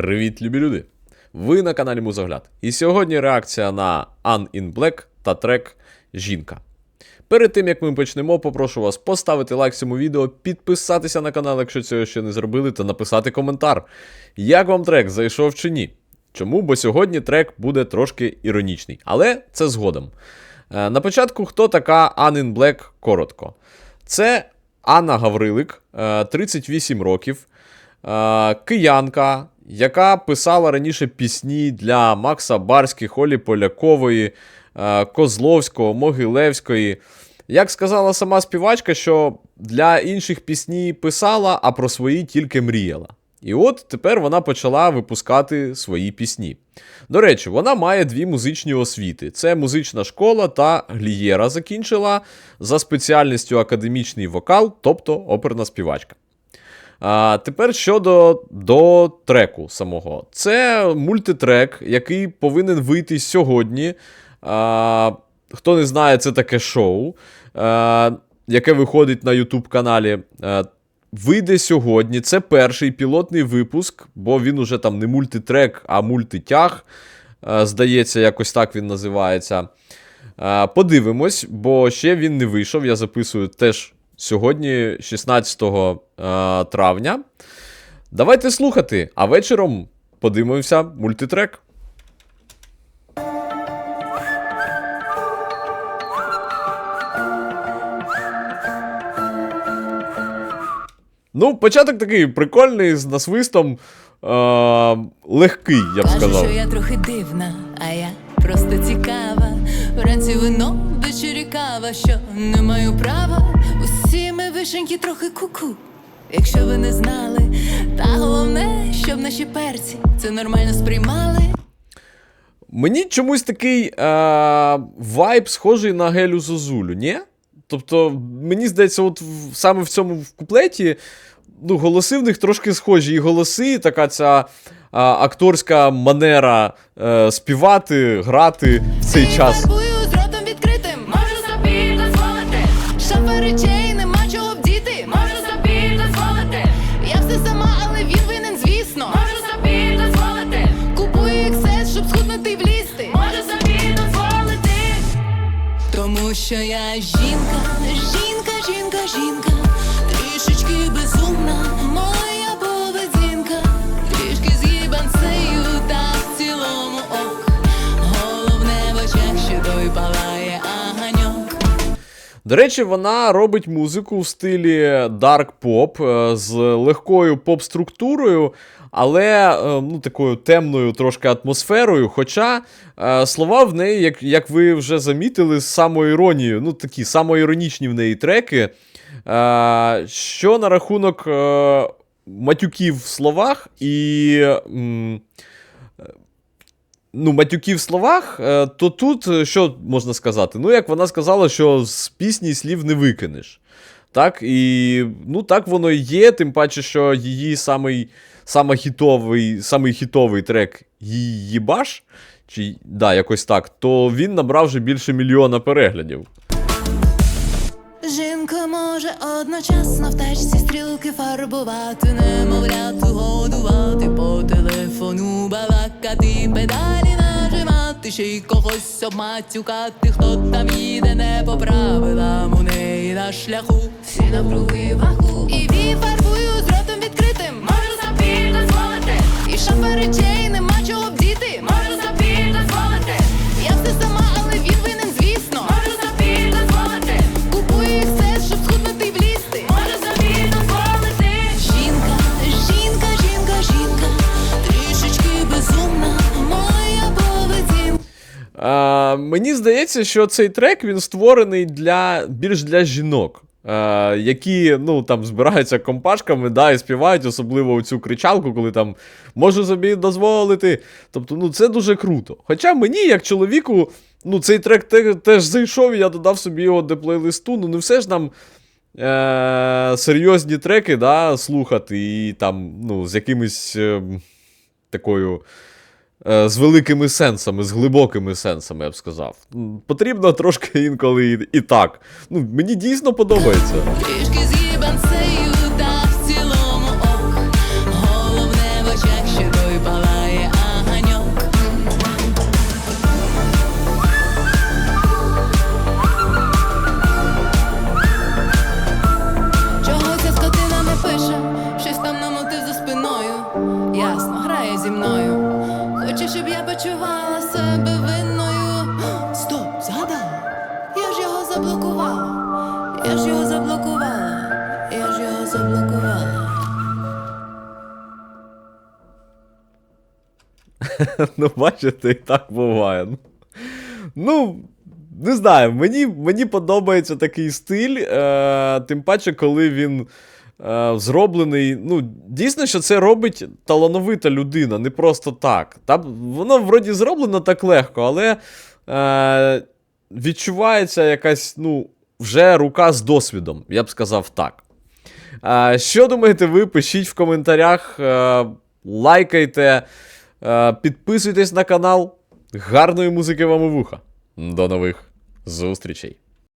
Привіт, любі люди! Ви на каналі Музогляд. І сьогодні реакція на Un in Black та трек Жінка. Перед тим як ми почнемо, попрошу вас поставити лайк цьому відео, підписатися на канал, якщо цього ще не зробили, та написати коментар. Як вам трек зайшов чи ні? Чому? Бо сьогодні трек буде трошки іронічний, але це згодом. Е, На початку, хто така Un in Black коротко? Це Анна Гаврилик, е, 38 років, е, киянка, яка писала раніше пісні для Макса Барських, Олі Полякової, е, Козловського, Могилевської. Як сказала сама співачка, що для інших пісні писала, а про свої тільки мріяла. І от тепер вона почала випускати свої пісні. До речі, вона має дві музичні освіти: це музична школа та глієра закінчила за спеціальністю академічний вокал, тобто оперна співачка. А, тепер щодо до треку самого. Це мультитрек, який повинен вийти сьогодні. А, хто не знає, це таке шоу, а, яке виходить на YouTube каналі. Вийде сьогодні. Це перший пілотний випуск, бо він уже там не мультитрек, а мультитяг. Здається, якось так він називається. Подивимось, бо ще він не вийшов. Я записую теж сьогодні, 16 е, травня. Давайте слухати, а вечором подивимося мультитрек. Ну, початок такий прикольний, з насвистом. Е, легкий, я б сказав. що я трохи дивна, а я просто цікава. Вранці вино, ввечері кава, що не маю права. Усі ми вишеньки трохи куку. Якщо ви не знали, та головне, щоб наші перці це нормально сприймали. Мені чомусь такий е, вайб схожий на Гелю Зозулю, ні? Тобто, мені здається, от в, саме в цьому в куплеті ну, голоси в них трошки схожі. І голоси, і така ця е, акторська манера е, співати, грати в цей час. Що я жінка, жінка, жінка, жінка, До речі, вона робить музику в стилі Dark Pop е, з легкою поп-структурою, але е, ну, такою темною трошки атмосферою. Хоча е, слова в неї, як, як ви вже замітили, з самоіронією, ну такі самоіронічні в неї треки. Що на рахунок матюків в словах і. Ну, матюків словах, е, то тут е, що можна сказати? Ну, як вона сказала, що з пісні слів не викинеш. Так, і ну, так воно і є, тим паче, що її самий, самий, хітовий, самий хітовий трек її баш, чи да, якось так, то він набрав вже більше мільйона переглядів. Може одночасно в тачці стрілки фарбувати, немовляту годувати, по телефону балакати, педалі нажимати, ще й когось обматюкати, хто там їде не по правилам у неї на шляху. Всі навкруги ваху. І ві фарбую з ротом відкритим, можу собі дозволити. І шафа речей нема чого Е, мені здається, що цей трек він створений для більш для жінок. Е, які ну, там збираються компашками да, і співають, особливо цю кричалку, коли там можу собі дозволити. Тобто, ну це дуже круто. Хоча мені, як чоловіку, ну, цей трек те- теж зайшов, і я додав собі його до плейлисту. Ну, не все ж нам е- серйозні треки да, слухати, і там, ну, з якимись е- такою. Е, з великими сенсами, з глибокими сенсами, я б сказав. Потрібно трошки інколи і, і так. Ну, мені дійсно подобається. Я почувала себе винною. Стоп, згадала. Я ж його заблокувала. Я ж його заблокувала. Я ж його заблокувала. Ну, бачите, і так буває. Ну, не знаю, мені, мені подобається такий стиль, е, тим паче, коли він зроблений. Ну, дійсно, що це робить талановита людина, не просто так. Там, воно вроді зроблено так легко, але е, відчувається якась, ну, вже рука з досвідом, я б сказав так. Е, що думаєте ви? Пишіть в коментарях, е, лайкайте, е, підписуйтесь на канал. Гарної музики вам у вуха. До нових зустрічей!